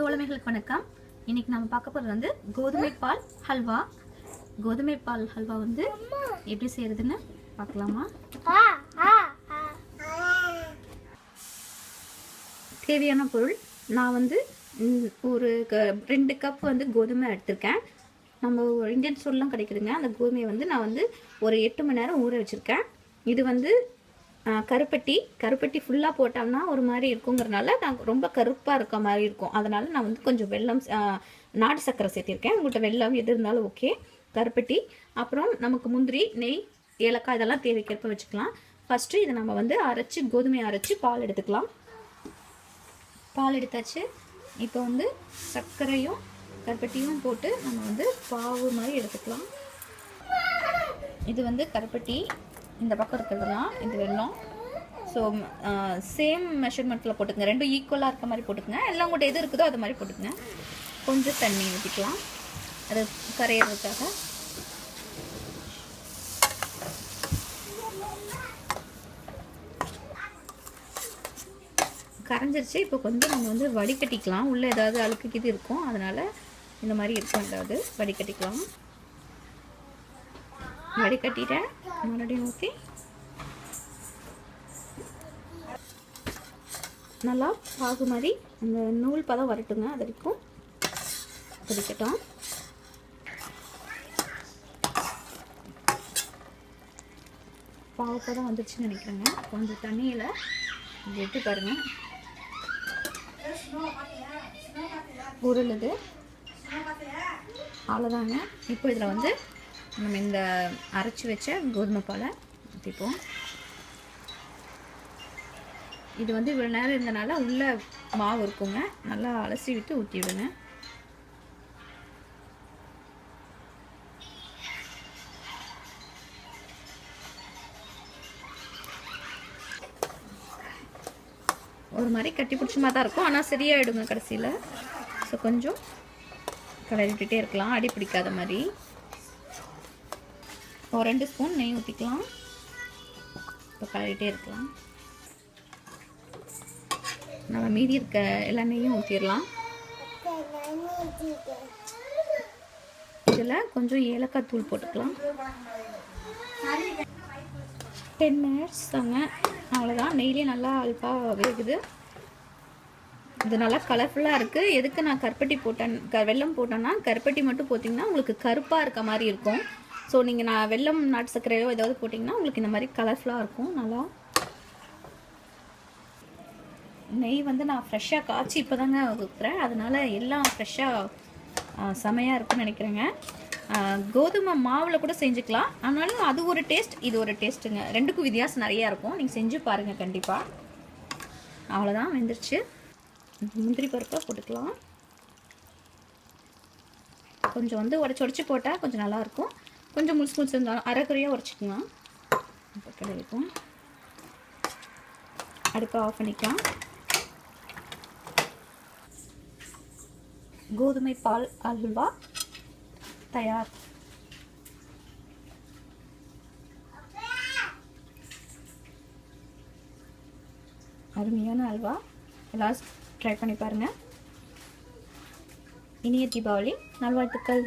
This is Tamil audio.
தோழமைகளுக்கு வணக்கம். இன்னைக்கு நம்ம பார்க்க போகிறது வந்து கோதுமை பால் ஹல்வா. கோதுமை பால் ஹல்வா வந்து எப்படி செய்யறதுன்னு பார்க்கலாமா? தேவையான பொருள் நான் வந்து ஒரு க- ரெண்டு கப் வந்து கோதுமை எடுத்திருக்கேன். நம்ம ஒரு இந்தியன் ஸ்டோர்லாம் கிடைக்குதுங்க. அந்த கோதுமையை வந்து நான் வந்து ஒரு எட்டு மணி நேரம் ஊற வச்சுருக்கேன். இது வந்து கருப்பட்டி. கருப்பட்டி ஃபுல்லாக போட்டோம்னா ஒரு மாதிரி இருக்குங்கிறனால நான் ரொம்ப கருப்பாக இருக்க மாதிரி இருக்கும். அதனால் நான் வந்து கொஞ்சம் வெல்லம் நாடு நாட்டு சர்க்கரை சேர்த்திருக்கேன். உங்கள்கிட்ட வெள்ளம் எது இருந்தாலும் ஓகே. கருப்பட்டி. அப்புறம் நமக்கு முந்திரி நெய் ஏலக்காய் இதெல்லாம் தேவைக்கேற்ப வச்சுக்கலாம். ஃபஸ்ட்டு இதை நம்ம வந்து அரைச்சி கோதுமையை அரைச்சி பால் எடுத்துக்கலாம். பால் எடுத்தாச்சு. இப்போ வந்து சர்க்கரையும் கருப்பட்டியும் போட்டு நம்ம வந்து பாவு மாதிரி எடுத்துக்கலாம். இது வந்து கருப்பட்டி. இந்த பக்கம் இருக்கிறதுலாம் இது வெள்ளம். ஸோ சேம் மெஷர்மெண்ட்டில் போட்டுக்கங்க. ரெண்டும் ஈக்குவலாக இருக்க மாதிரி போட்டுக்கங்க. எல்லாம் உங்கள்கிட்ட எது இருக்குதோ அது மாதிரி போட்டுக்கங்க. கொஞ்சம் தண்ணி ஊற்றிக்கலாம் அது கரையிறதுக்காக. கரைஞ்சிருச்சு. இப்போ கொஞ்சம் நம்ம வந்து வடிகட்டிக்கலாம். உள்ளே ஏதாவது அழுக்கு இது இருக்கும். அதனால் இந்த மாதிரி இருக்கும். ஏதாவது வடிகட்டிக்கலாம். வடிகட்டிட்டேன். மறுபடியும் ஊற்றி நல்லா பாகு மாதிரி அந்த நூல் பதம் வரட்டுங்க. அது வரைக்கும் கொதிக்கட்டும். பாகு பதம் வந்துருச்சுன்னு நினைக்கிறேங்க. கொஞ்சம் தண்ணியில் விட்டு பாருங்க. உருளுது. அவ்வளோதாங்க இப்போ இதில் வந்து நம்ம இந்த அரைச்சி வச்ச கோதுமை பாலை ஊற்றிப்போம் இது வந்து இவ்வளோ நேரம் இருந்தனால உள்ளே மாவு இருக்குங்க. நல்லா அலசி விட்டு ஊற்றி விடுங்க ஒரு மாதிரி கட்டி பிடிச்ச மாதிரி தான் இருக்கும். ஆனால் சரியாயிடுங்க கடைசியில். ஸோ கொஞ்சம் கலரி விட்டுட்டே இருக்கலாம். அடி பிடிக்காத மாதிரி. ஒரு ரெண்டு ஸ்பூன் நெய் ஊற்றிக்கலாம் இப்போ கழுவிட்டே இருக்கலாம். நம்ம மீதி இருக்க எல்லா நெய்யும் ஊற்றிடலாம் இதில் கொஞ்சம் ஏலக்காய் தூள் போட்டுக்கலாம். டென் மினிட்ஸ் தாங்க. அவ்வளோதான். நெய்லேயே நல்லா அல்பாக வேகுது. இது நல்லா கலர்ஃபுல்லாக இருக்குது எதுக்கு நான் கருப்பட்டி போட்டேன்? க வெல்லம் போட்டேன்னா கருப்பட்டி மட்டும் போட்டிங்கன்னா உங்களுக்கு கருப்பாக இருக்க மாதிரி இருக்கும். ஸோ நீங்கள் நான் வெல்லம் நாட்டு சர்க்கரையோ ஏதாவது போட்டிங்கன்னா உங்களுக்கு இந்த மாதிரி கலர்ஃபுல்லாக இருக்கும். நல்லா நெய் வந்து நான் ஃப்ரெஷ்ஷாக காய்ச்சி இப்போ தாங்க ஊற்றுறேன் அதனால் எல்லாம் ஃப்ரெஷ்ஷாக செமையாக இருக்குன்னு நினைக்கிறேங்க. கோதுமை மாவில் கூட செஞ்சுக்கலாம். ஆனாலும் அது ஒரு டேஸ்ட் இது ஒரு டேஸ்ட்டுங்க ரெண்டுக்கும் வித்தியாசம் நிறையா இருக்கும். நீங்கள் செஞ்சு பாருங்கள் கண்டிப்பாக அவ்வளோதான் வெந்துருச்சு. முந்திரி பருப்பை போட்டுக்கலாம். கொஞ்சம் வந்து உடச்சி உடச்சி போட்டால் கொஞ்சம் நல்லாயிருக்கும் கொஞ்சம் முழுசு முழுசு இருந்தாலும் அரைக்குறையாக உடச்சிக்கலாம் இப்போ கிடைக்கும் அடுப்பை ஆஃப் பண்ணிக்கலாம். கோதுமை பால் அல்வா தயார். அருமையான அல்வா. எல்லாரும் ட்ரை பண்ணி பாருங்கள் இனிய தீபாவளி நல்வாழ்த்துக்கள்.